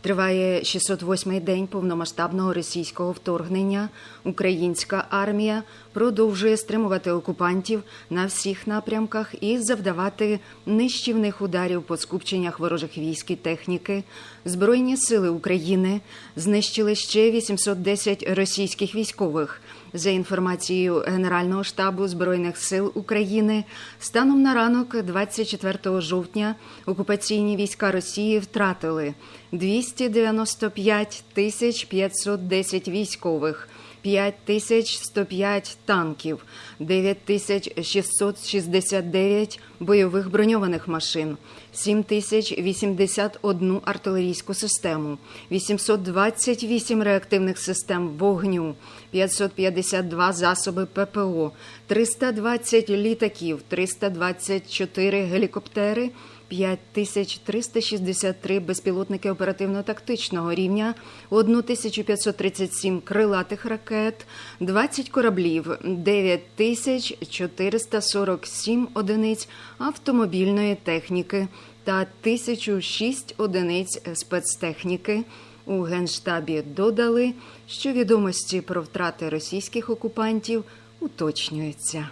Триває 608-й день повномасштабного російського вторгнення. Українська армія продовжує стримувати окупантів на всіх напрямках і завдавати нищівних ударів по скупченнях ворожих військ і техніки. Збройні сили України знищили ще 810 російських військових. За інформацією Генерального штабу Збройних сил України, станом на ранок 24 жовтня окупаційні війська Росії втратили 295 тисяч 510 військових, 5 тисяч 105 танків, 9 тисяч 669 бойових броньованих машин, 7 тисяч 81 артилерійську систему, 828 реактивних систем вогню, 552 засоби ППО, 320 літаків, 324 гелікоптери, 5363 безпілотники оперативно-тактичного рівня, 1537 крилатих ракет, 20 кораблів, 9447 одиниць автомобільної техніки та 1006 одиниць спецтехніки. У Генштабі додали, що відомості про втрати російських окупантів уточнюються.